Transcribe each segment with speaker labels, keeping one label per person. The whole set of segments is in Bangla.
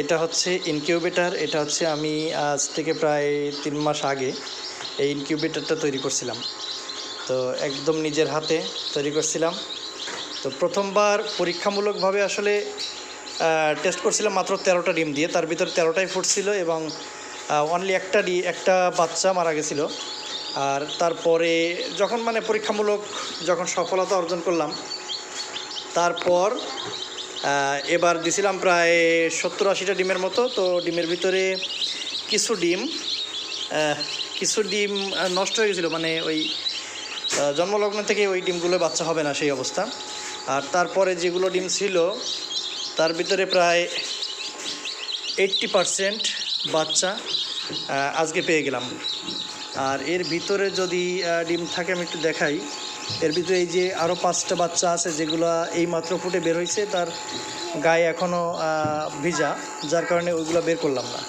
Speaker 1: এটা হচ্ছে ইনকিউবেটার এটা হচ্ছে আমি আজ থেকে প্রায় তিন মাস আগে এই ইনকিউবেটারটা তৈরি করছিলাম। তো একদম নিজের হাতে তৈরি করছিলাম। তো প্রথমবার পরীক্ষামূলকভাবে আসলে টেস্ট করছিলাম মাত্র তেরোটা ডিম দিয়ে। তার ভিতরে তেরোটাই ফুটছিল এবং অনলি একটা ডি, একটা বাচ্চা মারা গেছিল। আর তারপরে যখন মানে পরীক্ষামূলক যখন সফলতা অর্জন করলাম, তারপর এবার দিছিলাম প্রায় সত্তর আশিটা ডিমের মতো, তো ডিমের ভিতরে কিছু ডিম কিছু ডিম নষ্ট হয়ে গেছিল মানে ওই জন্মলগ্ন থেকে ওই ডিমগুলো বাচ্চা হবে না সেই অবস্থা। আর তারপরে যেগুলো ডিম ছিল, তার ভিতরে প্রায় এইট্টি পারসেন্ট বাচ্চা আজকে পেয়ে গেলাম। আর এর ভিতরে যদি ডিম থাকে আমি একটু দেখাই। এর ভিতরে এই যে আরও পাঁচটা বাচ্চা আছে যেগুলো এই মাত্র ফুটে বের হয়েছে তার গায়ে এখনও ভিজা, যার কারণে ওইগুলো বের করলাম না।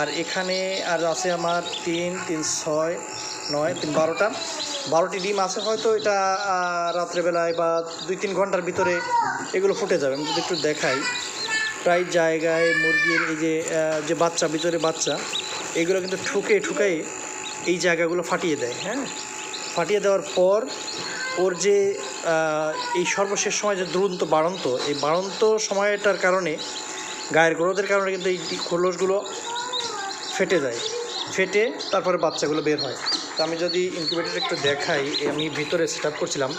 Speaker 1: আর এখানে আর আছে আমার তিন তিন, ছয়, নয়, তিন, বারোটা। বারোটি ডিম আছে হয়তো এটা রাত্রেবেলায় বা দুই, তিন ঘণ্টার ভিতরে এগুলো ফুটে যাবে। আমি যদি একটু দেখাই, প্রায় জায়গায় মুরগির এই যে যে বাচ্চা, ভিতরে বাচ্চা, এগুলো কিন্তু ঠুকে ঠুকাই এই জায়গাগুলো ফাটিয়ে দেয় হ্যাঁ? ফাটিয়ে দেওয়ার পর ওর যে এই সর্বশেষ সময় যে দুরন্ত বাড়ন্ত, এই বাড়ন্ত সময়টার কারণে, গায়ের গ্রোথের কারণে কিন্তু এই খোলসগুলো ফেটে যায়। ফেটে তারপরে বাচ্চাগুলো বের হয়। তো আমি যদি ইনকিউবেটর একটু দেখাই, আমি ভিতরে সেট করছিলাম।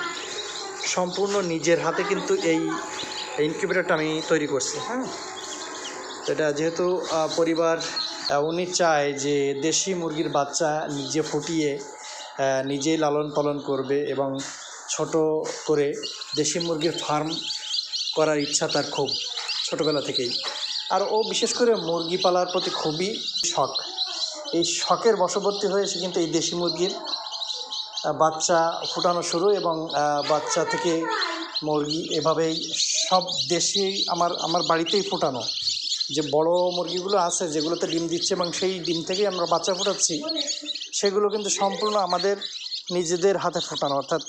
Speaker 1: সম্পূর্ণ নিজের হাতে কিন্তু এই ইনকিউবেটরটা আমি তৈরি করছি হ্যাঁ? এটা যেহেতু পরিবার উনি চায় যে দেশি মুরগির বাচ্চা নিজে ফুটিয়ে নিজেই লালন পালন করবে এবং ছোট করে দেশি মুরগির ফার্ম করার ইচ্ছা তার খুব ছোটোবেলা থেকেই। আর ও বিশেষ করে মুরগি পালার প্রতি খুবই শখ। এই শখের বশবর্তী হয়ে সে কিন্তু এই দেশি মুরগির বাচ্চা ফুটানো শুরু এবং বাচ্চা থেকে মুরগি এভাবেই সব দেশি আমার আমার বাড়িতেই ফুটানো। যে বড় মুরগিগুলো আছে যেগুলোতে ডিম দিচ্ছে এবং সেই ডিম থেকেই আমরা বাচ্চা ফোটাচ্ছি সেগুলো কিন্তু সম্পূর্ণ আমাদের নিজেদের হাতে ফোটানো, অর্থাৎ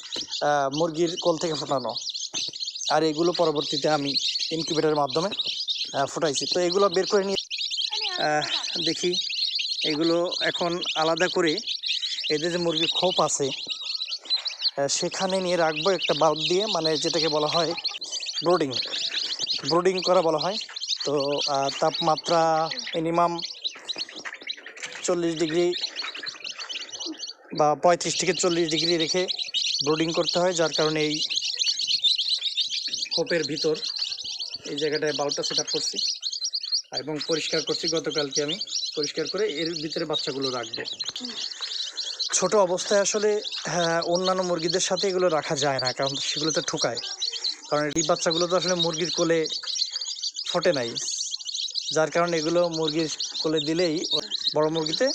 Speaker 1: মুরগির কোল থেকে ফোটানো। আর এগুলো পরবর্তীতে আমি ইনকিউবেটারের মাধ্যমে ফোটাইছি। তো এগুলো বের করে নিয়ে দেখি। এগুলো এখন আলাদা করে এদের যে মুরগির খোপ আছে সেখানে নিয়ে রাখব একটা বাল্ব দিয়ে মানে যেটাকে বলা হয় ব্রোডিং ব্রোডিং করা বলা হয়। তো তাপমাত্রা মিনিমাম চল্লিশ ডিগ্রি বা পঁয়ত্রিশ থেকে চল্লিশ ডিগ্রি রেখে ব্রোডিং করতে হয় যার কারণে এই খোপের ভিতর এই জায়গাটায় বাল্বটা সেট করছি। এবং পরিষ্কার করছি গতকালকে আমি পরিষ্কার করে এর ভিতরে বাচ্চাগুলো রাখব। ছোট অবস্থায় আসলে হ্যাঁ, অন্যান্য মুরগিদের সাথে এগুলো রাখা যায় না কারণ সেগুলোতে ঠোকায়। কারণ এই বাচ্চাগুলো তো আসলে মুরগির কোলে ফোটে নাই। যার কারণে এগুলো মুরগির কোলে দিলেই বড় মুরগিতে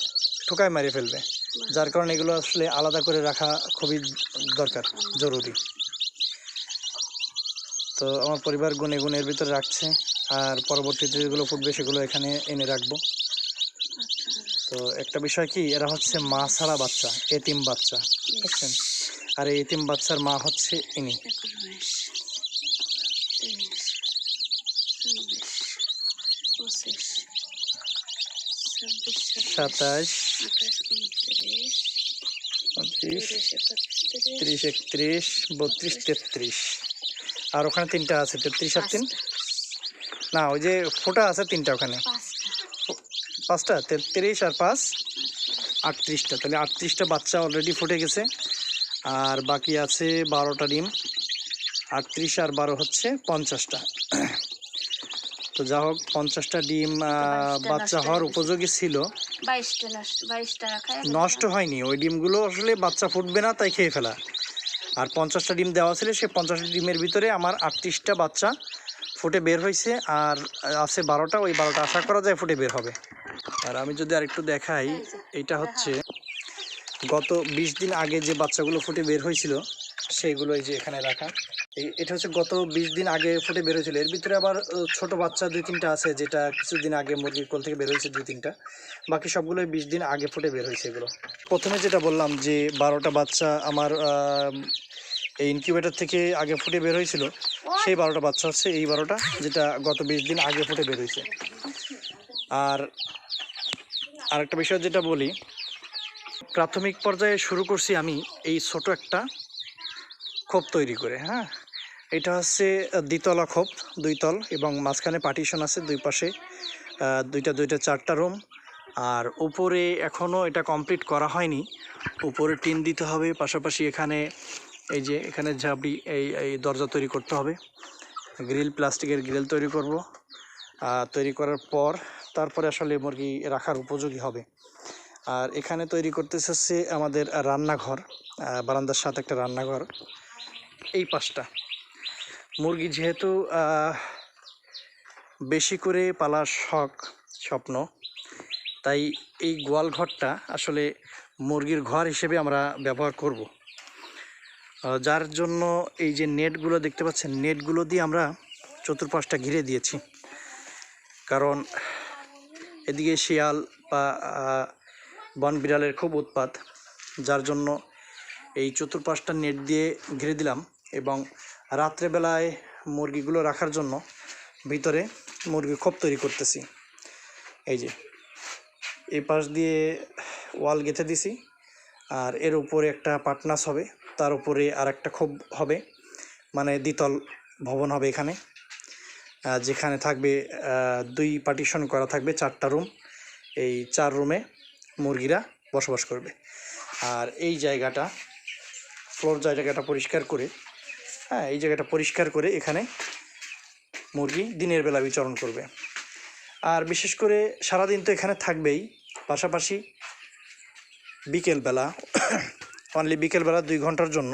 Speaker 1: ঠোকায় মারিয়ে ফেলবে। যার কারণে এগুলো আসলে আলাদা করে রাখা খুবই দরকার, জরুরি। তো আমার পরিবার গুনে গুণের ভিতরে রাখছে, আর পরবর্তীতে যেগুলো ফুটবে সেগুলো এখানে এনে রাখব। তো একটা বিষয় কি, এরা হচ্ছে মা ছাড়া বাচ্চা, এতিম বাচ্চা, বুঝছেন? আর এই এতিম বাচ্চার মা হচ্ছে ইনি। সাতাশ
Speaker 2: উনত্রিশ তিরিশ একত্রিশ
Speaker 1: ত্রিশ একত্রিশ বত্রিশ তেত্রিশ। আর ওখানে তিনটা আছে তেত্রিশ আর তিন? না ওই যে ফোটা আছে তিনটা ওখানে।
Speaker 2: পাঁচটা।
Speaker 1: পাঁচটা? তেত্রিশ আর পাঁচ? আটত্রিশটা। তাহলে আটত্রিশটা বাচ্চা অলরেডি ফুটে গেছে। আর বাকি আছে বারোটা ডিম। আটত্রিশ আর বারো হচ্ছে পঞ্চাশটা। তো যা হোক পঞ্চাশটা ডিম বাচ্চা হওয়ার উপযোগী ছিল।
Speaker 2: বাইশটা নষ্ট বাইশটা রাখা
Speaker 1: নষ্ট হয়নি ওই ডিমগুলো আসলে বাচ্চা ফুটবে না তাই খেয়ে ফেলা। আর পঞ্চাশটা ডিম দেওয়া ছিল সে পঞ্চাশটা ডিমের ভিতরে আমার আটত্রিশটা বাচ্চা ফুটে বের হয়েছে আর আছে বারোটা ওই বারোটা আশা করা যায় ফুটে বের হবে। আর আমি যদি আরেকটু দেখাই এটা হচ্ছে গত বিশ দিন আগে যে বাচ্চাগুলো ফুটে বের হয়েছিল সেইগুলো এই যে এখানে রাখা। এটা হচ্ছে গত বিশ দিন আগে ফুটে বের হয়েছিল এর ভিতরে আবার ছোট বাচ্চা দুই তিনটা আছে যেটা কিছুদিন আগে মুরগির কোল থেকে বের হয়েছে দুই তিনটা। বাকি সবগুলো বিশ দিন আগে ফুটে বের হয়েছে এগুলো। প্রথমে যেটা বললাম যে বারোটা বাচ্চা আমার এই ইনকিউবেটর থেকে আগে ফুটে বের হয়েছিল, সেই বারোটা বাচ্চা হচ্ছে এই বারোটা যেটা গত বিশ দিন আগে ফুটে বের হয়েছে। আর আরেকটা বিষয় যেটা বলি, প্রাথমিক পর্যায়ে শুরু করছি আমি এই ছোট একটা খোপ তৈরি করে হ্যাঁ? এটা হচ্ছে দ্বিতলা খোপ, দুই তল এবং মাঝখানে পার্টিশন আছে দুই পাশে। দুইটা দুইটা, চারটা রুম আর উপরে এখনও এটা কমপ্লিট করা হয়নি। উপরে টিন দিতে হবে, পাশাপাশি এখানে এই যে এখানে ঝাবড়ি এই এই দরজা তৈরি করতে হবে। গ্রিল, প্লাস্টিকের গ্রিল তৈরি করব। আর তৈরি করার পর তারপরে আসলে মুরগি রাখার উপযোগী হবে। আর এখানে তৈরি করতেছে হচ্ছে আমাদের রান্নাঘর বারান্দার সাথে একটা রান্নাঘর। এই পাশটা। মুরগি যেহেতু বেশি করে পালার শখ, স্বপ্ন, তাই এই গোয়াল ঘরটা আসলে মুরগির ঘর হিসেবে আমরা ব্যবহার করব। যার জন্য এই যে নেটগুলো দেখতে পাচ্ছেন, নেটগুলো দিয়ে আমরা চতুর্পাশটা ঘিরে দিয়েছি। কারণ এদিকে শিয়াল বা বন বিড়ালের খুব উৎপাত, যার জন্য এই চতুর্পাশটা নেট দিয়ে ঘিরে দিলাম এবং রাত্রেবেলায় মুরগিগুলো রাখার জন্য ভিতরে মুরগি খোপ তৈরি করতেছি। এই যে, এই পাশ দিয়ে ওয়াল গেঁথে দিছি আর এর উপরে একটা পাটনাস হবে, তার উপরে আর একটা খোপ হবে মানে দ্বিতল ভবন হবে এখানে। যেখানে থাকবে দুই পার্টিশন করা থাকবে, চারটা রুম। এই চার রুমে মুরগিরা বসবাস করবে। আর এই জায়গাটা, ফ্লোর জায়গাটা পরিষ্কার করে হ্যাঁ এই জায়গাটা পরিষ্কার করে এখানে মুরগি দিনের বেলা বিচরণ করবে। আর বিশেষ করে সারাদিন তো এখানে থাকবেই, পাশাপাশি বিকেলবেলা অনলি বিকেলবেলা দুই ঘণ্টার জন্য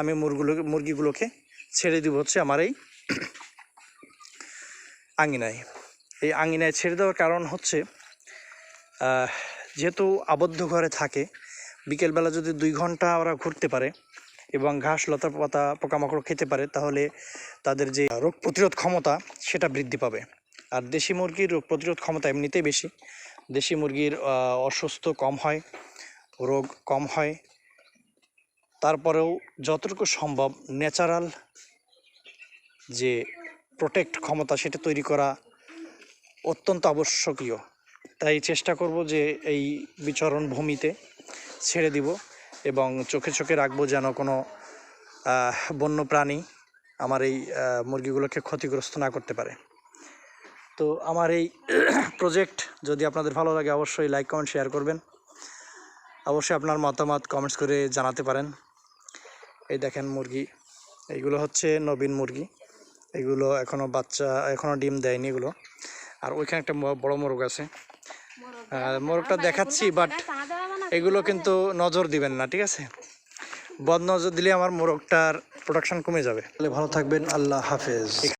Speaker 1: আমি মুরগুলো, মুরগিগুলোকে ছেড়ে দিব হচ্ছে আমার এই আঙিনায়। এই আঙিনায় ছেড়ে দেওয়ার কারণ হচ্ছে যেহেতু আবদ্ধ ঘরে থাকে, বিকেলবেলা যদি দুই ঘণ্টা ওরা ঘুরতে পারে এবং ঘাস, লতা পাতা, পোকামাকড় খেতে পারে, তাহলে তাদের যে রোগ প্রতিরোধ ক্ষমতা, সেটা বৃদ্ধি পাবে। আর দেশি মুরগির রোগ প্রতিরোধ ক্ষমতা এমনিতেই বেশি। দেশি মুরগির অসুস্থ কম হয়, রোগ কম হয়। তারপরেও যতটুকু সম্ভব ন্যাচারাল যে প্রোটেক্ট ক্ষমতা, সেটা তৈরি করা অত্যন্ত আবশ্যকীয়। তাই চেষ্টা করব যে এই বিচরণ ভূমিতে ছেড়ে দিব। এবং চোখে চোখে রাখব যেন কোনো বন্য প্রাণী আমার এই মুরগিগুলোকে ক্ষতিগ্রস্ত না করতে পারে। তো আমার এই প্রজেক্ট যদি আপনাদের ভালো লাগে অবশ্যই লাইক কমেন্ট শেয়ার করবেন। অবশ্যই আপনার মতামত কমেন্টস করে জানাতে পারেন। এই দেখেন মুরগি এইগুলো হচ্ছে নবীন মুরগি। এগুলো এখনও বাচ্চা এখনও ডিম দেয়নি এগুলো। আর ওইখানে একটা বড় মোরগ আছে। মোরগটা দেখাচ্ছি বাট এগুলো কিন্তু নজর দিবেন না, ঠিক আছে? বদ নজর দিলে আমার মোরগটার প্রোডাকশন কমে যাবে। তাহলে ভালো থাকবেন, আল্লাহ হাফেজ।